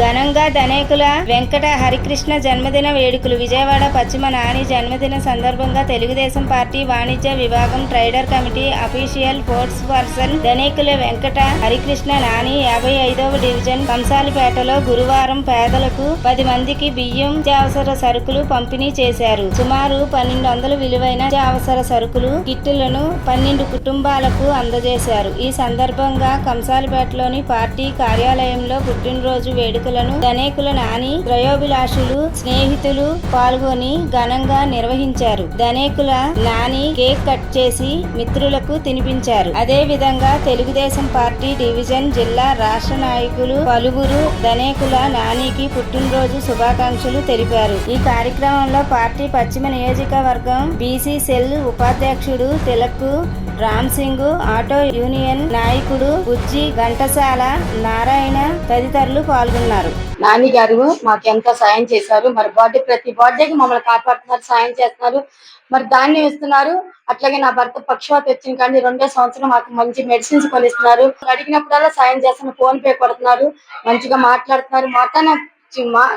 ఘనంగా ధనేకుల వెంకట హరికృష్ణ జన్మదిన వేడుకలు. విజయవాడ పశ్చిమ నాని జన్మదిన సందర్భంగా తెలుగుదేశం పార్టీ వాణిజ్య విభాగం trader committee official sports person Dhanekula Venkata Harikrishna Nani యాభై ఐదవ డివిజన్ కంసాలిపేటలో గురువారం పేదలకు పది మందికి బియ్యం నిత్యావసర సరుకులు పంపిణీ చేశారు. సుమారు పన్నెండు వందల విలువైన నిత్యావసర సరుకులు కిట్టులను పన్నెండు కుటుంబాలకు అందజేశారు. ఈ సందర్భంగా కంసాలిపేటలోని పార్టీ కార్యాలయంలో పుట్టినరోజు వేడుక వేడుకలను ధనేకుల నాని త్రయోభిలాషులు స్నేహితులు పాల్గొని ఘనంగా నిర్వహించారు. ధనేకుల నాని కేక్ కట్ చేసి మిత్రులకు తినిపించారు. అదే విధంగా తెలుగుదేశం పార్టీ డివిజన్ జిల్లా రాష్ట్ర నాయకులు పలువురు ధనేకుల నానికి పుట్టినరోజు శుభాకాంక్షలు తెలిపారు. ఈ కార్యక్రమంలో పార్టీ పశ్చిమ నియోజకవర్గం బీసీ సెల్ ఉపాధ్యక్షుడు తిలక్ రామ్ సింగ్ ఆటో యూనియన్ నాయకుడు బుజ్జి ఘంటసాల నారాయణ తదితరులు పాల్గొన్నారు. నాని గారు మాకు ఎంతో సాయం చేశారు మరి బర్త్డే ప్రతి బర్త్డేకి మమ్మల్ని కాపాడుతున్నారు సాయం చేస్తున్నారు. మరి ధాన్యం ఇస్తున్నారు. అట్లాగే నా భర్త పక్షవాత వచ్చిన కానీ రెండో సంవత్సరం మాకు మంచి మెడిసిన్స్ కొనిస్తున్నారు. అడిగినప్పుడల్లా సాయం చేస్తున్నారు ఫోన్ పే కొడుతున్నారు మంచిగా మాట్లాడుతున్నారు. మటన్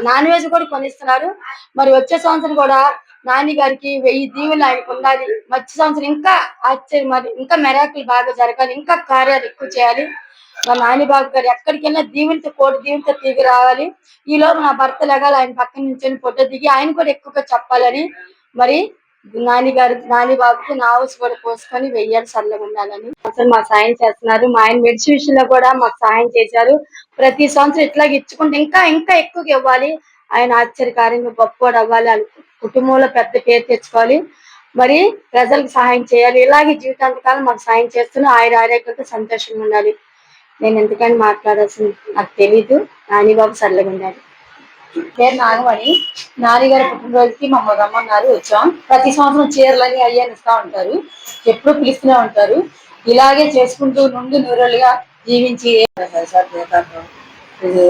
నాన్ వెజ్ కూడా కొనిస్తున్నారు. మరి వచ్చే సంవత్సరం కూడా నాని గారికి వెయ్యి దీవులు ఆయనకు ఉండాలి. వచ్చే సంవత్సరం ఇంకా ఆశ్చర్యం మరి ఇంకా మెరాకులు బాగా జరగాలి ఇంకా కార్యాలు ఎక్కువ చేయాలి. మా నాని బాబు గారు ఎక్కడికి వెళ్ళినా కోటి దీవులతో తీగి రావాలి. ఈ లోపు నా భర్త లెగాలి ఆయన పక్కన నుంచి ఫోటో దిగి ఆయన కూడా ఎక్కువగా చెప్పాలని మరి నాని గారు నాని బాబుకి నా హౌస్ కూడా పోసుకొని వెయ్యాలి చల్లగా ఉండాలని. అసలు మా సాయం చేస్తున్నారు. మా ఆయన మెడిసిన్ విషయంలో కూడా మాకు సాయం చేశారు. ప్రతి సంవత్సరం ఇట్లాగే ఇచ్చుకుంటే ఇంకా ఇంకా ఎక్కువగా ఇవ్వాలి. ఆయన ఆశ్చర్యకార్యంగా గొప్పవాడు అవ్వాలి. వాళ్ళ కుటుంబంలో పెద్ద పేరు తెచ్చుకోవాలి. మరి ప్రజలకు సహాయం చేయాలి. ఇలాగే జీవితాంతకాలం మాకు సాయం చేస్తున్న ఆయన ఆరోగ్యంతో సంతోషంగా ఉండాలి. నేను ఎందుకని మాట్లాడాల్సింది నాకు తెలీదు నానిబాబు సరళగా ఉండాలి పేరు నాగమణి నాని గారి పుట్టినరోజుకి మమ్మల్ని రమ్మన్నారు వచ్చాం ప్రతి సంవత్సరం చీరలని అయ్యని ఇస్తా ఉంటారు ఎప్పుడు పిలుస్తూనే ఉంటారు ఇలాగే చేసుకుంటూ నుండి నూరేళ్ళుగా జీవించి ऐसा देता तो तुझे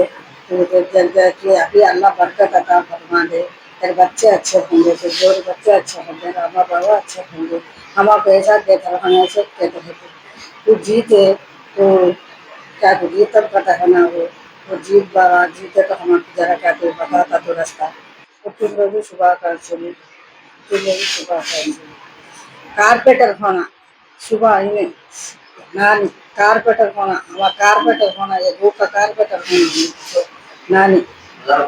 तुझे जल कि अभी अल्लाह बरकत अता फरमा दे तेरे बच्चे अच्छे होंगे तो जो बच्चे अच्छे होंगे रामा बाबा अच्छे होंगे हमको ऐसा देता रहो हम ऐसे देते रहते तू जीते तो क्या तू ये तब पता है ना वो वो जीत बाबा जीते तो हम जरा क्या कोई बताता तो रास्ता। तो तुम लोग भी चले तुम लोग भी चले। कारपेटर होना, सुबह इन्हें नानी कारपेटर होना, हमारा कारपेटर होना, ये वो का कारपेटर होना नानी।